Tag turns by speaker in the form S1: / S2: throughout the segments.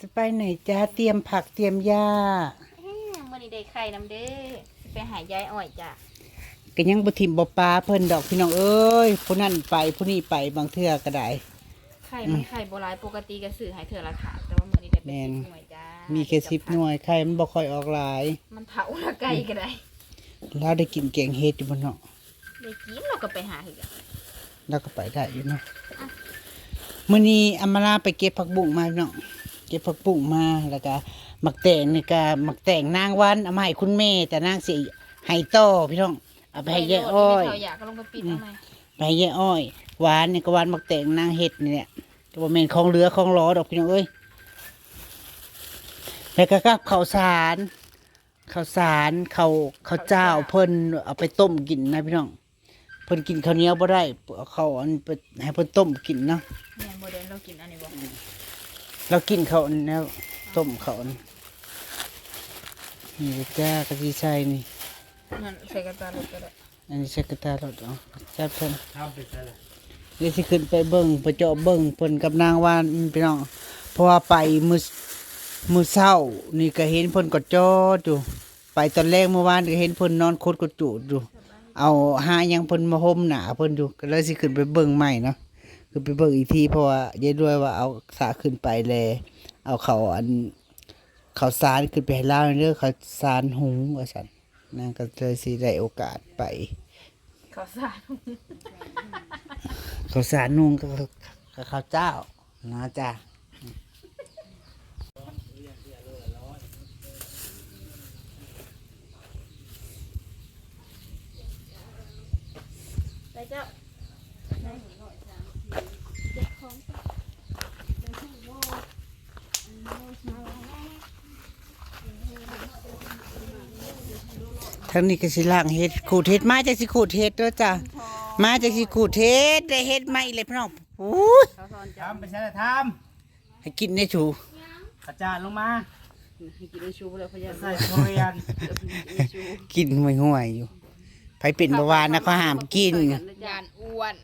S1: จะไปไหนจ้าเตรียมผักเตรียมหญ้า
S2: เอ้ยมื่อนี้ได้ไข่น้ำเด้อสิไปหายายอ้อยจ้ะ
S1: ก็ยังบ่ทิมบ่ปลาเพิ่นดอกพี่น้องเอ้ยผู้นั้นไปผู้นี้ไปบางเทื่อก็ได้
S2: ไข่มันไข่โบราณปกติก็ซื้อให้เธอละค่ะแต่ว่ามื่อนี้ได้เป็น
S1: แม่น
S2: สิบหน่วยจ้า
S1: มี
S2: มี
S1: แค่สิบหน่วยไข่มันบ่ค่อยออกหลาย
S2: มันเผาละไก่ก็ได้
S1: แล้วได้กินแกงเฮ็ดอยู่บ่เนาะ
S2: ได้กินเราก็ไปหาอีกอะ
S1: แล้วก็ไปได้อยู่เนาะมื้อนี้อำมาลาไปเก็บผักบุ้งมาพี่น้อง เก็บผักบุ้งมาแล้วก็หมักแตงนี่ก็หมักแตงนางวันเอามาให้คุณแม่แต่นางสิให้ต่อพี่น้องเอาไปให้ยายอ้อย
S2: ไม่เท่าอยากก็ลงไปปิดเอาไหม
S1: ไปให้ยายอ้อยหวานนี่ก็หวานหมักแตงนางเฮ็ดนี่แหละแต่ว่าแม่นของเหลือของหล้อดอกพี่น้องเอ้ยแล้วก็กับข้าวสารข้าวสารข้าวข้าวเจ้าเพิ่นเอาไปต้มกินนะพี่น้องเพิ่นกินข้าวเหนียวบ่ได้เอาข้าวอันไปให้เพิ่นต้มกินเนาะ
S2: แม่นโมเดลเรากินอันนี้บ่
S1: เรากินข้าวอันนี้แล้วต้มข้าวอันนี่จ้ากะทิใส่นี่
S2: นั่นใส่กระตาลดก็ได้
S1: อันนี้ใส่กระตาลดเอาจับเพิ่นเดี๋ยวสิขึ้นไปเบิ่งไปเจาะเบิ่งเพิ่นกับนางว่านพี่น้องเพราะว่าไปมื้อมื้อเช้า นี่ก็เห็นเพิ่นก็จอดอยู่ไปตอนแรกเมื่อวานก็เห็นเพิ่นนอนโคตรกระจูดอยู่เอาหาหยังเพิ่นมาห่มหนาเพิ่นอยู่ก็เลยสิขึ้นไปเบิ่งใหม่เนาะ คือไปเบิ่งอีกทีเพราะว่ายายด้วยว่าเอาสาขึ้นไปแลเอาเขาวอันเขาวสารขึ้นไปให้ลาวเด้อเขาวสารหุงว่าซั่นนางก็เลยสิได้โอกาสไป
S2: ขอสาร
S1: ข้าวสารนุ่งก็ก็ข้าวเจ้านะจ๊ะ
S2: ไปเจ้า
S1: ทั้งนี้ก็สิล่างเฮ็ดขูดเฮ็ดมาจากสิขูดเฮ็ดเด้อจ้ะมาจากสิขูดเฮ็ดได้เฮ็ดมาอีกเลยพี่น้องอู้ย
S2: เขาสอนจ้า
S3: ทำไปใช่ไหมท
S1: ให้กินได้ชูำ
S3: อาจารย์ลงมา
S2: ให้กินได้ชูเลยพะยา
S3: ใส่ทุเรียน
S2: ชู
S1: กินห่วยๆอยู่ ไผเป็นเบาหวานนะเขาห้ามกิน
S2: ยานอ้วน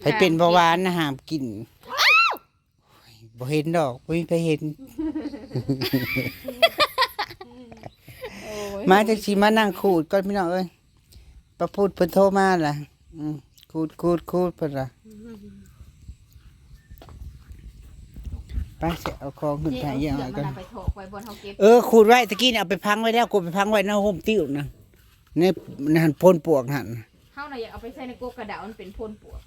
S1: ไผเป็นเบาหวานนะห้ามกินบ่เห็นดอกบ่มีไปเห็น มาจากสิมานั่งขูดก่อนพี่น้องเอ้ยประพูดเพิ่นโทรมาล่ะอืมขูดขูดขูดเพิ่นล่ะไปสิเอาของขึ้นไปยังไง
S2: กั
S1: กันน
S2: ไปโถกไว้บนเฮาเก็บ
S1: เออขูดไว้ตะกี้เนี่ยเอาไปพังไว้แล้วกูไปพังไว้ในห่มติ้วนะ ในหันพ่นปวกหัน
S2: เฮาน่ะอยากเอาไปใส่ในกกกระดาษมันเป็นพ่นปวก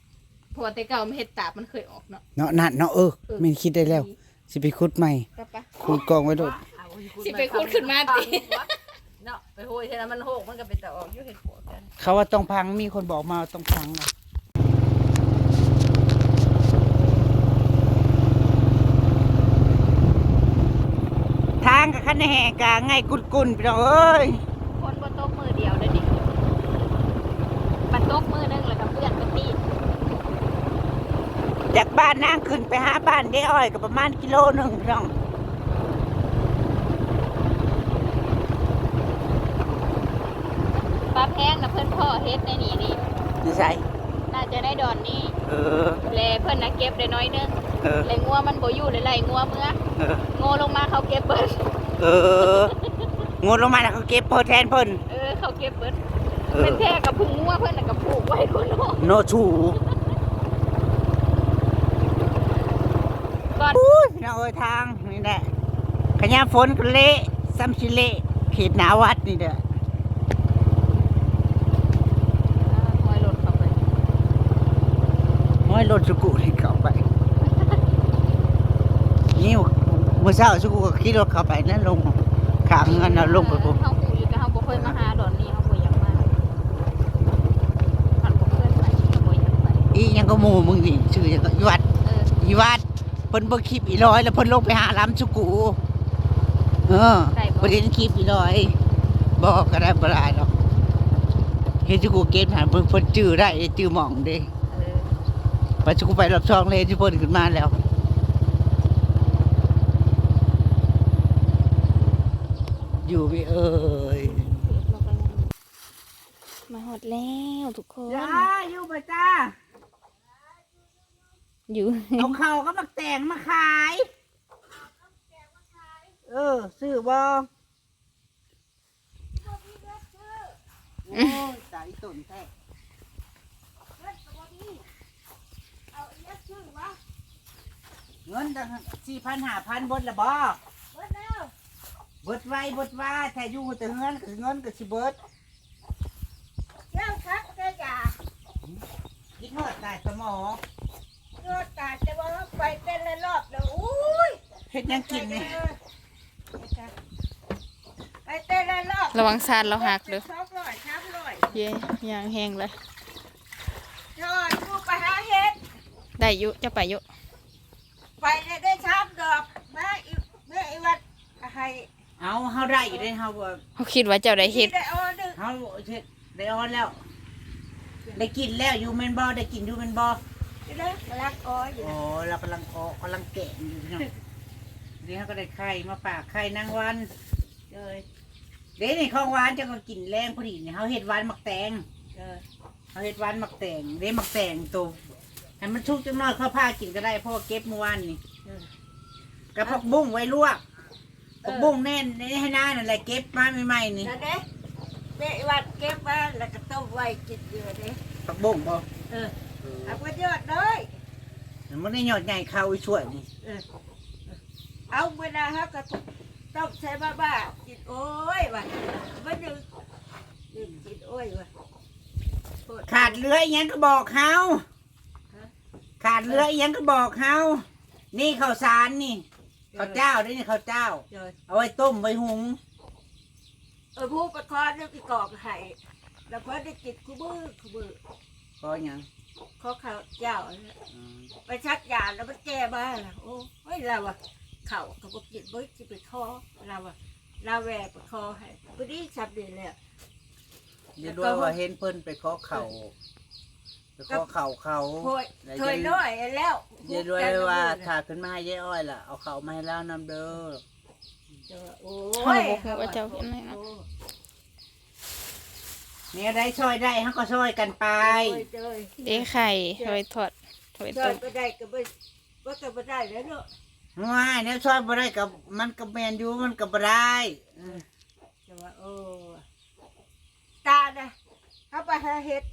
S2: เพราะว่าแต่เก่ามันเฮ็ดตาบมันเคยออกเนาะ
S1: เนาะนั่นเนาะเออไม่คิดได้แล้ว สิไปขุดใหม่
S2: ก็ปะ
S1: ขูดกองไว้โดด
S2: สิไปขุดขึ้นมาติ
S4: เนาะไปโหยเท่านั้นมันโหกมันก็เป็นแต่ออกอยู่เห็ดปวดกัน
S1: เขาว่าต้องพังมีคนบอกมาว่าต้องพังนะทางกับคันแห่กาไงกุดกุนพี่น้องเอ้ย
S2: คนบ่ตกมือเดียวเด้อดิมัน ตกมือนึงแล้วก็เพื่อนก็ตี
S1: จากบ้านนางขึ้นไปหาบ้านได้อ้อยก็ประมาณกิโลหนึ่งพี่น้อง
S2: ปลาแพงน่ะเพิ่นพ่อเฮ็ดในนี่นี่
S1: นี่ใส่
S2: น่าจะได้ดอนนี่
S1: เออ
S2: แลเพิ่นน่ะเก็บได้น้อยนึง
S1: เออ
S2: แลงัวมันบ่อยู่เลยไล่งัวเมื่อ
S1: เออ
S2: โง่ลงมาเขาเก็บเบิด
S1: เอองดลงมาแล้วเขาเก็บเพิ่นแทนเพิ่น
S2: เออเขาเก็บเบิด
S1: เอ
S2: เป็
S1: อน
S2: แท้กับพุงงัวเพิ่นน่ะก็ผูกไว้คนโล
S1: โนชู
S2: ก่อน
S1: อุ้ยน้องเอ้ยทางนี่แหละขยะฝนก็เละซ้ำชิเละเขตหนาวัดนี่เด้อ
S2: คอยหล่นเข้าไป
S1: ห้อยรถสุกุที่เข้าไป นี่เมื่อเช้าสุกุก็ขี่รถเข้าไปนั่นลงขางเงินเอาลงไปปุ๊บ
S2: เฮาหูอยู่แต่เฮาบ่เคยมาหาดอนนี่เฮาบ่อยากมาหันบ่เคยไปเฮาบ่ อยากไป
S1: อีหยังก็หมู่มึงนี่ชื่อหยังก็อีวัด
S2: เออ
S1: อีวัดเพิ่นเบิ่งคลิปอีร้อยแล้วเพิ่นลงไปหาล้ำสุกุเออเพิ่นเห็นคลิปอีร้อยบอกก็ได้บ่ได้หรอกเห็นสุกุเกมหาเพิ่นเพิ่นจื้อได้จื้อหม่องเด้
S2: เออ
S1: ไปสุกุไปรอบช่องเลยที่เพิ่นขึ้นมาแล้ว อยู่พี่เอ้ย
S2: มาหอดแล้วทุกคน
S1: จ้าอยู่ป่ะจ้า
S2: อยู่
S1: เอาเข่าก็มาแต่งมาขายซื้อบ่โอ้ยตายต้นแท้เงินตั้งสี่พันห้าพันบดละบ่เบิดไว้เบิดว่าถ้าอยู่แต่เงินก็เงินก็สิเบิดคิดฮอดตายสมอ เฮ็ดหยังกินนี่
S4: ไปเต้นละรอบ
S2: ระวังซานเราหักเด้อ
S4: สองร้อยสามร้อย
S2: เย่ยางแห้งเลย
S4: จอดกูไปหาเห็ด
S2: ได้อยุจะไปอยุ
S4: ไปได้ได้ชามดอกแม่อีแม่อีวัดให้
S1: เอาเฮาได้อยู่ได้เฮาบ่
S2: เขาคิดว่าเจ้าได้เฮ็ด
S4: ได้ออเดอร์
S1: เฮาเฮ็ดได้ออนแล้ว ได้กินแล้วอยู่แม่นบ่ได้กินอยู่แม่นบ่
S4: ได้รักอ้อยอยู่
S1: โอ้เรากำลังออกกำลังแกะอยู่พี่น้องเดี๋ยวเขาก็ได้ไข่มาฝากไข่นางวัน
S4: เลย
S1: เดี๋ยวนี่ของหวานเจะก็กินแรงพอดีนี่เขาเห็ดหวานหมักแตง
S4: เลย
S1: เขาเห็ดหวานหมักแตงเดี๋ยวหมักแตงตัวให้มันชุกจังน้อยเขาพากินก็ได้เพราะว่าเก็บเมื่อวานนี่กระพกบุ้งไว้ลวกผักบุ้งแน่นในให้หน้านั่นแหละเก็บมาใหม่ๆนี่
S4: นั่นเด้แม่อีวัดเก็บมาแล้วก็ต้มไว้กินอยู่เด้
S1: ผักบุ้งบ่
S4: เออ เอาไปยอดเลย
S1: มันได้หยอดใหญ่เข้าอีช่วยนี่
S4: เออเอาเวลาฮะก็ต้มใส่บ้าบ้ากินโอ้ยว่ะมันดึงดึงกินโอ้ยว่ะโคตร
S1: ขาดเรืออีหยังก็บอกเขา
S4: ฮะ
S1: ขาดเรืออีหยังก็บอกเขานี่ข้าวสารนี่ข้าวเจ้าด้วยนี่ข้าวเจ้า
S4: เลย
S1: เอาไว้ต้มไว้หุง
S4: เออผู้ประคองนี่พี่กอกไห้แล้วพอได้กินคู่มือคู่มือ
S1: ก็หยัง
S4: เขาเขาเจ้าเนี่ย
S1: อืม
S4: ไปชักยาแล้วมันแก้บ้าล่ะโอ้เฮ้ยเราอะเข่าเขาบอกกินบ่จะไปคอเราอะเราแหวกไปคอให้พอดีชับดีเลยอะ
S1: เดี๋ยวด้วยว่าเห็นเพิ่นไปขอเข่าไปขอเข่าเขา
S4: โอยเคยน้อยแล้ว
S1: เดี๋ยวด้วยว่าถ้าขึ้นมาให้ยายอ้อยล่ะเอาเข่ามาให้แล้วนำเด้อ
S4: โอ้
S2: เขา
S4: ย
S2: บอกว่าเจ้าเห็นไหมนะ
S4: โอ้
S1: เนี่ยได้ช่วยได้เขาก็ช่วยกันไป
S4: โอ้ยเจ้ย
S2: เด้ไข่ถอยทอดถอย
S4: ช่ว
S2: ต้
S4: ย
S2: ม
S4: ก็ได้ก็ไม่ว่าก็ไม่ได้แล้วเนาะ
S1: ง่ายเนี่ยช่วยบ่ได้กับมันกับแมนอยู่มันกับบ่ได้อืม
S4: แต่ว่าโอ้ตาน่ะเขาไปหาเห็ด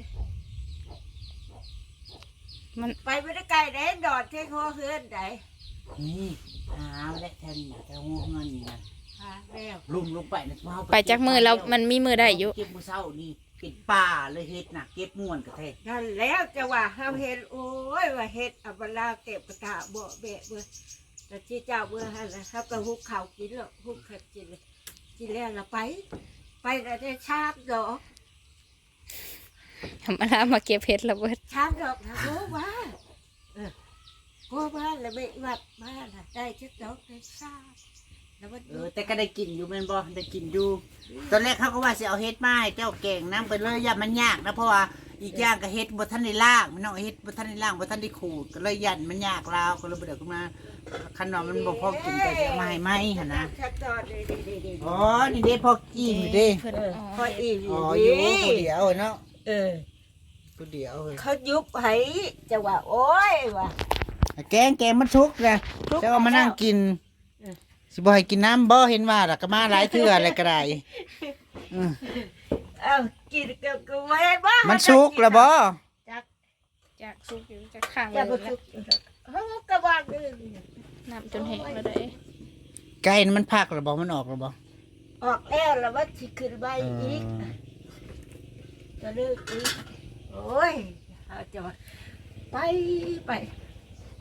S2: มัน
S4: ไปไม่ได้ไกลไหนดอดเท่หัวเฮือนไหน
S1: นี่หาและแทนน่ะแต่หัวเงินนี่นะ
S4: หาแล้ว
S1: ลุ่มลงไปนะเฮ
S2: ไปจากมือแล้วมันมีมือได้อยู่
S1: เก็บมือเศร้านี่เป็นป่าเลยเฮ็ดน่ะเก็บม่วนกระแทก
S4: นั่นแล้วจะว่าเฮาเห็ดโอ้ยว่าเห็ดอับลาเก็บกระตาบ่แบะเบื่อแต่ที่เจ้าเบื่อหั่นน่ะเฮาก็หุกข้าวกินแล้วหุกข้าวกินเลยกินแล้วเราไป ไปแล้วได้ชามดอก
S2: ทำอะไรมาเก็บเห็ดระเบิด
S4: ชามดอกนะโอ้ว่าเออโอ้ว่าแล้วไม่วัดมาน่ะได้ชุดดอกได้ชาม แล้วมัน
S1: เออแต่ก็ได้กินอยู่แม่นบ่ได้กินอยู่ ตอนแรกเขาก็ว่าสิเอาเฮ็ดมาให้เจ้าแกงน้ำไปเลยอย่ามันยากนะเพราะว่าอีกอย่างก็เฮ็ดบ่ทันได้ล่างมันเอาเฮ็ดบ่ทันได้ล่างบ่ทันได้ขูดก็เลยยันมันยากลาวก็เลยบ่ได้ขึ้นมาคันว่ามันบ่พอกินก็สิเอามาให้ไหมหั่นนะ
S4: ชัดจอดเลยดีๆๆ
S1: อ๋อนี่เด้พอกินอยู่เด้
S2: เพิ่น
S4: เออ
S2: อ๋
S4: พอ
S2: อ
S4: อีก
S1: อ๋ออยู่ผู้เดียวเนาะ
S4: เออ
S1: ผู้เดียวเฮ้ย
S4: เขายุบให้จะว่าโอ้ยว่า
S1: แกงแกงมันทุกนะ
S4: ทุก
S1: เจ้ามานั่งกิน
S4: เออ
S1: สิบ่ให้กินน้ำบ่เห็นว่าล่ะก็มาหลายเทื่ออะไรก็ได้อืม
S4: เอ้ากินก็ก็ไว้บ้า
S1: มันสุกแล้วบ่
S2: จากซุกอยู่จากข้าง
S4: อย่า
S2: เล
S4: บ่
S2: ย
S4: สุกเฮาก็ว่าเด้อ
S2: น้ำจนแห้งแล้วได้
S1: ไก่นี่มันพักแล้วบ่มันออกแล้วบ่
S4: ออกแล้วแล้วว่าสิขึ้นไปอีกจะเลิกอีกโอ้ยเอาจะว่าไปไป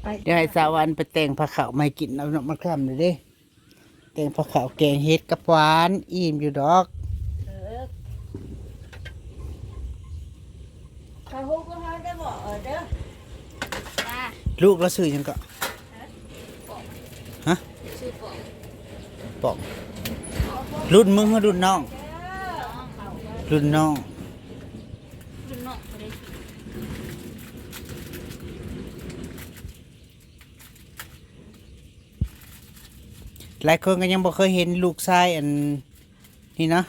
S4: ไป
S1: เดี๋ยวให้สาวันไปแต่งผักขาวมาให้กินเอาเนาะมันค่ำเลยเด้ แต่งผักขาวแกงเฮ็ดกับหวานอิ่มอยู่ดอก
S4: เออเขาฮู้ก็หาได้บ่เออเด้อ
S2: จ้า
S1: ลูกเราซื้อหยังก็ฮะ
S2: ชื่อปอง
S1: บอกรุ่นมึงกับรุ่นน้อง รุ่นน้อง
S2: รุ่นน้องบ่ได้
S1: หลายคนก็ยังบ่เคยเห็นลูกชายอันนี่เนาะ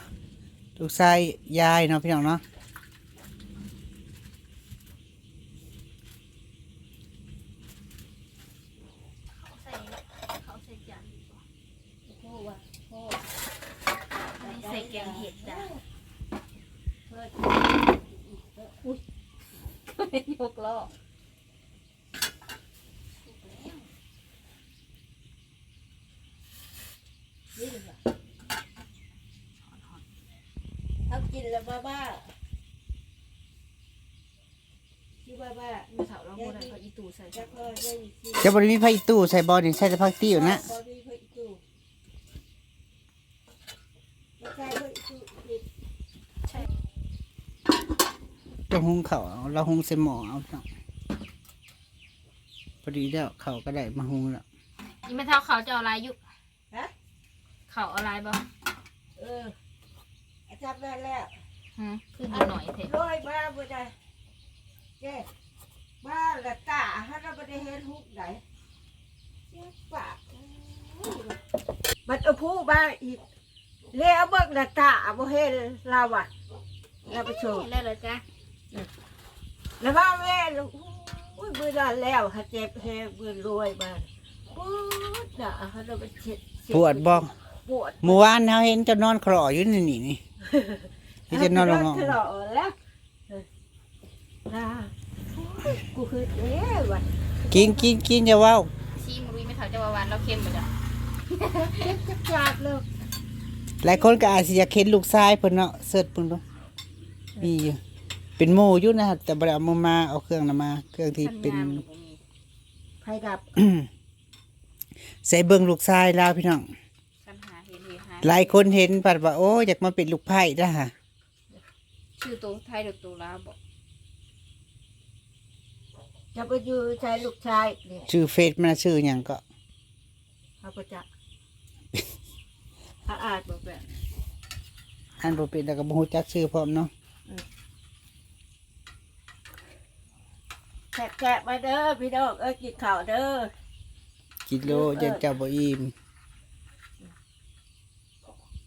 S1: ลูกชายยายเนาะพี่น้องเนาะ
S2: เขาใส่เขาใส่จานดีกว่า
S4: โอ้ว่าโอ้
S2: แกงเห็ดจ้ะยกล้อ
S4: เขากิ นแล้วบ้าบ้าที่บ้าบ้า
S2: มาเถาเราโมได้เขาอีตูใส่
S4: แล้วก็ได้กิน
S1: จะบ่ได้มีไผอีตู้ใส่บ่นี่ใส่แต่ผักติ้วนะ
S4: บอดี้เพื่อจูไม่ใช่เพื่อจูผิด
S1: จะหุงข้าวเอาเราหุงใส่หม้อเอาเนาะพอดีแล้วข้าวก็ได้มาหุงแล้ว
S2: อีไม่เท่าเขาจะเอาอะไรอยู่
S4: ฮะ
S2: เขาเอาอะไรบ่
S4: เออ จับได้แล้ว
S2: ฮึขึ้นอยู่หน่อยเถอะ
S4: รวยบ้าบ่ได้เจ๊บ้าละตาฮะเราไม่ได้เห็นหุกไหนเจ๊ปากมันเอาผู้บ้าอีกเลี้ยวเบิกละตาบ่เห็นเราอะเราไปโชว์
S2: แล้วเหรอจ๊ะ
S4: แล้วว่าแม่ลูกอุ้ยมือดานแล้วฮะเจ็บแฮมือรวยมาปวดน่ะฮะเราไปเช็ดเช็
S1: ปวดบ่
S4: ปวด
S1: เมื่อวานเฮาเห็นเจะนอนคลออยู่นี่นี่ นี่ที่จะนอนลงห้อง
S4: ตลอดแล้วเออนะโอ้ยกูคือเอ๊ะวะ
S1: กินกินกินอย่าเว้า
S2: ชีมรุยไม่เท่าจะว่าหวานเราเค็มบ่จ้ะ
S4: เจ็บจะกราดเลย
S1: หลายคนก็อาจสิอยากเห็นลูกชายเพิ่นเนาะเสิร์ชเพิ่นดูมีอยู่เป็นหมู่อยู่นะแต่บ่ได้เอามามาเอาเครื่องน่ะมา เครื่องที่เป็น
S2: ทำงาบ่มี
S4: ไฟดับ
S1: ใส่เบิ่งลูกชายลาวพี่น้อง
S2: ปัญหาเห็นเห็นหา
S1: หลายคนเห็นปัดว่าโอ้อยากมาเป็นลูกไผ่นะฮะ
S2: ชื่อตัวไทยหรือตัวลาวบ่
S4: จะไปอยู่ชายลูกชายเนี่ย
S1: ชื่อเฟซมันน่ะชื่อหยังก็
S4: เขาก็จะอาอาดบอกแบบ
S1: อันบ่เป็นแล้วก็บ่ฮู้จักชื่อพร้อมเนาะ
S4: แกะๆมาเด้อพี่น้องเอ้ยกินข้าวเด้อ
S1: กิโลยันเจ้าบ่อิ่ม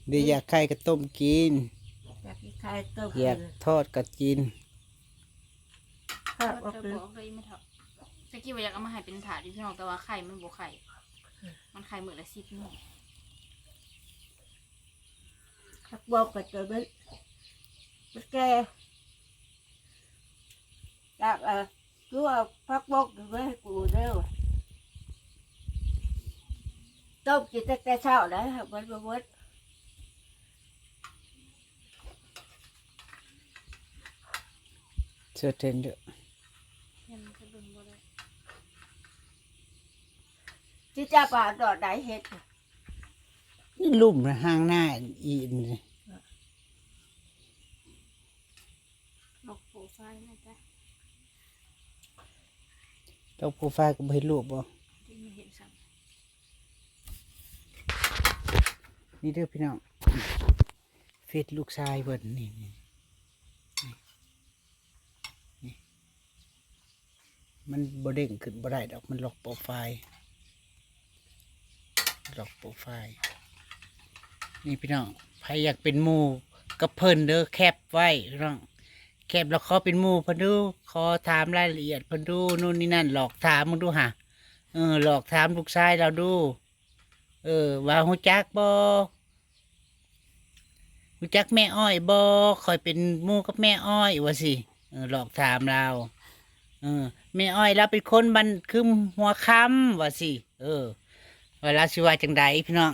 S1: เดี๋ยวอยากไข่ก็ต้มกิน
S4: อยากกินไข่ต้ม
S1: อยากทอดก็กิน
S4: ข้าว
S2: เรา
S4: ออก
S2: จะ
S4: เลย
S2: บอกเลยไม่เท่าตะกี้ว่าอยากเอามาให้เป็นถาดที่พี่น้องแต่ว่าไข่มันบ่ไข่ มันไข่มื้อละ10มื้อ
S4: พักบอกกับตัวมันมันแก่อยากเออคือว่าพักบอกไว้ให้กูเด้อต้มกินตั้งแต่เช้าแล้วมันมาวัด
S1: เสื้อเทรนเดอร์
S2: ยังจะเบิ่งบ่ได้
S4: ที่จ้าป่าดอดไหนเห็ด
S1: นี่ลุ่มนะห้างหน้าอีนเลย
S2: ลอกโปรไฟล์นะจ๊ะ
S1: เจ้าโปรไฟล์ก็บ่เห็นรูปบ่
S2: ที่ไม่เห็นซ้
S1: นี่เด้อพี่น้องเฟซลูกชายเพิ่นนี่นี่นี่ มันบ่เด้งขึ้นบ่ได้ดอกมันล็อกโปรไฟล์ล็อกโปรไฟล์นี่พี่น้องใครอยากเป็นหมูกับเพิ่นเด้อแคปไว้พี่น้องแคปแล้วขอเป็นหมูเพิ่นดูขอถามรายละเอียดเพิ่นดูนู่นนี่นั่นหลอกถามมึงดูหะเออหลอกถามลูกชายเราดู เออ ว่าฮู้จักบ่ฮู้จักแม่อ้อยบ่คอยเป็นหมูกับแม่อ้อยว่าสิเออหลอกถามเรา เออ แม่อ้อยเราเป็นคนบันคึมหัวค่ำว่าสิเออเวลาสิว่าจังใดพี่น้อง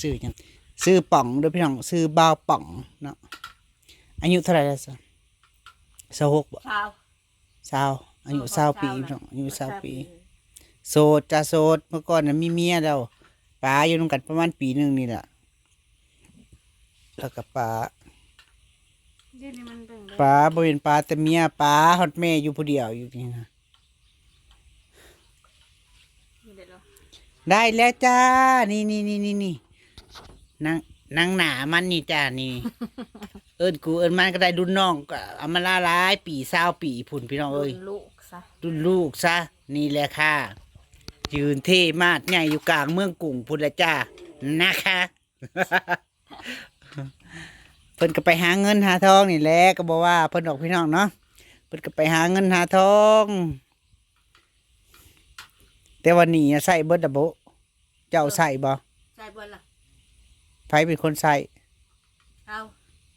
S1: ซื้อจังซื้อป่องเด้อพี่น้องซื้อบ่าวป่องเนาะอายุเท่าไหร่แล้วซะสหกบ่
S4: ข้าว
S1: สาวอายุสาวปีพี่น้องอายุสาวปี โสดจะโสดเมื่อก่อนน่ะมีเมียแล้วป้าอยู่นำกันประมาณปีหนึ่งนี่แหละแล้วก็ป้าำ
S2: เดี๋ยวนี้มันเบิ่งได้
S1: ป้าบ่เป็นป้าแต่เมียป้าฮอดแม่อยู่ผู้เดียวอยู่นี่นะ
S2: นี่เดี๋ยวเรา
S1: ได้แล้วจ้า นี่นี่นี่นี่นี่นางนางหนามันนี่จ้านี่ เอิ้นกูเอิ้นมันก็ได้รุ่นน้องก็เอามาละลายปีเศร้าปีผุ่นพี่น้องเอ้ย
S2: รุ่นลูกซะ
S1: รุ่นลูกซะ นี่แหละค่ะ ยืนเท่มากใหญ่อยู่กลางเมืองกรุงพุทธจ้านะคะ เพิ่นก็ไปหาเงินหาทองนี่แหละก็บอกว่าเพิ่นออกพี่น้องเนาะเพิ่นก็ไปหาเงินหาทอง แต่วันนี้ใส่เบิดดะโบเจ้าใส่บ่
S4: ใส่บนล่ะ
S1: ไผเป็นคนใส่
S4: เอา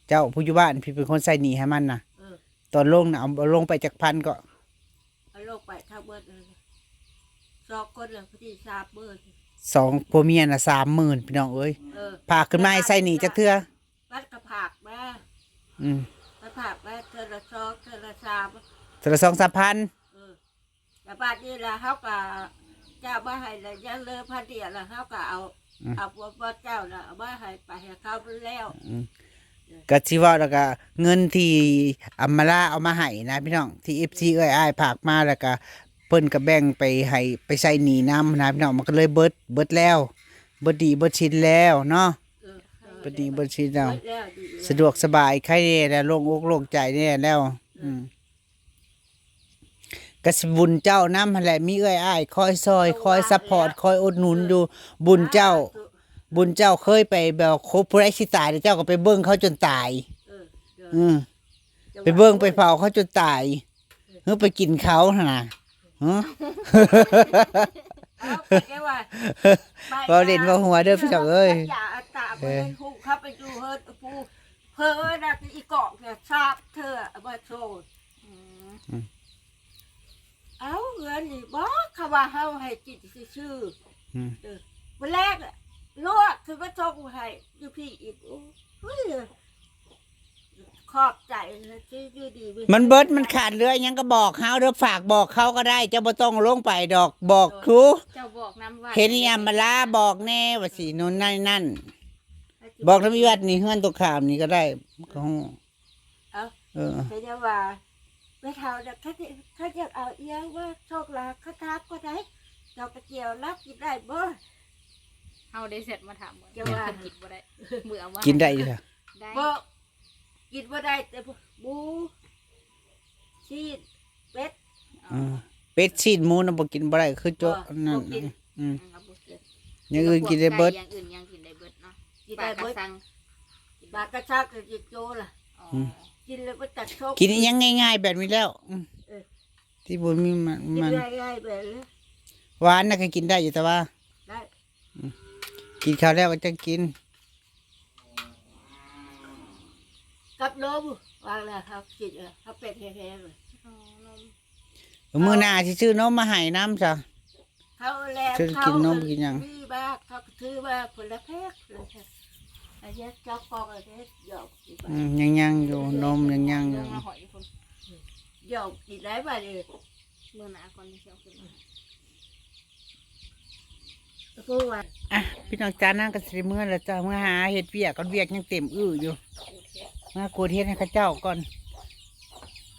S1: เจ้าผู้อยู่บ้านพี่เป็นคนใส่หนีให้มันน่ะ
S4: เออ
S1: ตอนลงน่ะเอาเอาลงไปจากพันก็
S4: เอาโลกไปทางเบิดเลยสองคนเลยพอดีทราบเบิด
S1: สองผัวเมียน่ะสามหมื่นพี่น้องเอ้ย
S4: เออ
S1: พาขึ้นมาให้ใส่หนีจักเทื่อ
S4: วัดกระผักมา
S1: อืม
S4: กระผักมาเธอละสองเธอละสาม
S1: แต่ละสองสามพัน
S4: เออแต่บ้านนี้ละเขาก็เจ้ามาให้ละยังเลยพันเดียวละเขาก็เอาเอาพวกพ่อเจ้าละเอามาให้ไปให้เขาไปแล้ว
S1: ก็สิเว่าแล้วก็เงินที่อัมมาลาเอามาให้นะพี่น้องที่ FC เอ้ยอ้ายผากมาแล้วก็เพิ่นก็แบ่งไปให้ไปใส่หนีน้ำนะพี่น้องมันก็เลยเบิดเบิดแล้ว เบิดดีเบิดชินแล้วเนาะ
S4: เออเออ
S1: เบิดดีเบิดชินแล้ว
S4: เบิดแล้วดีแล้ว
S1: สะดวกสบายใครเนี่ยแล้วโล่งอกโล่งใจเนี่ยแล้ว อืมกสิบุญเจ้าน้ำหั่นแหละมีเอ้อยอ้ายคอยซอยคอยซัพพอร์ตคอยอุดหนุนอยู่บุญเจ้า บุญเจ้าเคยไปแบบคบผู้ไร้สิตายแล้วเจ้าก็ไปเบิ้งเขาจนตาย
S4: เออเดี๋ยว
S1: อืมไปเบิ้งไปเผาเขาจนตายเฮ้ไปกินเขาหั่นน่ะฮะ
S4: เอาไปแค่ว่า
S1: บ่เล่นบ่หัวเด้อพี่น้องเอ้ย
S4: อย่าอัตตา บ่เล่นฮู้เข้าไปดูเฮิดผู้เพิ่นน่ะอีกอกเนี่ยทราบเธอเอามาโชว์
S2: อืม
S4: เอาเงินนี่บ่เขาว่าเฮาให้กินซื่อๆ
S1: อืม
S4: เออวันแรกอะลวกคือว่าชงให้อยู่พี่อีกโอ้เฮ้ยขอบใจนะที่อยู่ดี
S1: มันเบิดมันขาดเรือหยังก็บอกเขาเด้อฝากบอกเขาก็ได้เจ้าบ่ต้องลงไปดอกบอกครู
S2: เจ้าบอกน้ำว่า
S1: เห็นอีอัมมาลาบอกแน่ว่าสิโน่นนั่นนั่น บอกน้ำวิวัดนี่เฮือนตัวขามนี่ก็ได้ก็ฮู้
S4: เอา
S1: เออ
S4: แต่ยังว่าไม่เท่านะเขาจะเขาจะเอาเอียงว่าโชคลาภเขาทักก็ได้ดอกกระเจียวรับกินได้บ่
S2: เฮาได้เสร็จมาถามเหมือน
S4: เจ้าว่า
S2: เพิ่นกินบ่ได้เมื่อว่า
S1: กินได้อยู่ค่ะ
S2: ได้
S4: บ่กินบ่ได้แต่พวกหมูชีสเป็ด
S1: เออเป็ดชีดหมูน่ะบ่กินบ่ได้คือโจ๊ะ
S4: บ่
S1: นั่น
S4: บ่กิน
S1: อืม
S2: อืมเอาบ่กิน
S1: อย่างอื่นกินได้เบิด
S2: อย่างอื่นยังกินได้เบิดเนาะ
S4: กิน
S2: ปลา
S4: ได้
S2: กระ
S4: เบิด
S2: สัง
S4: บากระชักกับจิตโจล่ะ
S2: อ๋อ
S1: อืม
S4: กินแล้วก็ตัดโชค
S1: กินอิหยังง่าย ๆ แบบนี้แล้วอืม
S4: เออ
S1: ที่บ่มีมัน
S4: กิน
S1: มัน
S4: ง่ายๆแบบนี้
S1: หวานน่ะก็กินได้อยู่แต่ว่า
S4: ได้
S1: กินข้าวแล้วก็จะกิน
S4: กับนมวางแล้วครับกินเลยเขาเป็ดแห้งๆเลย
S2: อ๋อนม
S1: มื้อหน้าสิซื้อนมมาให้น้ำจ้ะ
S4: เขาแล้ว
S1: ฉัน
S4: เขา
S1: กินนมกินหยัง
S4: มีบ้างเขาก็ถือว่าผลแพ็กเลยค่ะอันนี้เจ้าของอันนี้หยอกกินไป
S1: อืมยังยังอยู่นมยังยังอยู่
S2: มาหอยคน
S4: หยอกกินได้มาเลย
S2: เมื่อหนาก่อนที่สิเอาขึ้นมา
S4: พูดว่า
S1: อะพี่น้องจ้านั่งกันสิเมื่อแล้วจ้าเมื่อหาเฮ็ดเวียกก่อนเวียกยังเต็มอื้ออยู่มากรูดเฮ็ดให้เข้าเจ้าก่อน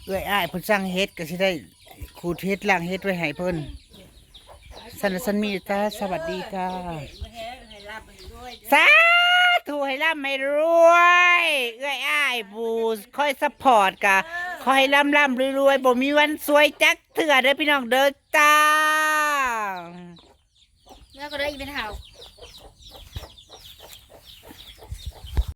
S1: เอ้อยอ้ายเพิ่นสั่งเฮ็ดก็สิได้ขูดเฮ็ดล้างเฮ็ดไว้ให้เพิ่นสันสันมีจ้าสวัสดีค่ะ
S4: ไม่แห้งให้รับให้ด้วย
S1: สา ธุให้ร่ำให้รวยเอ้อยอ้ายผู้คอยสปอร์ตกะคอยร่ำร่ำรวยๆบ่มีวันสวยจักเถื่อเด้อพี่น้องเด้อจ้า
S2: เมื่อก็ได้อีกเป็นเห่า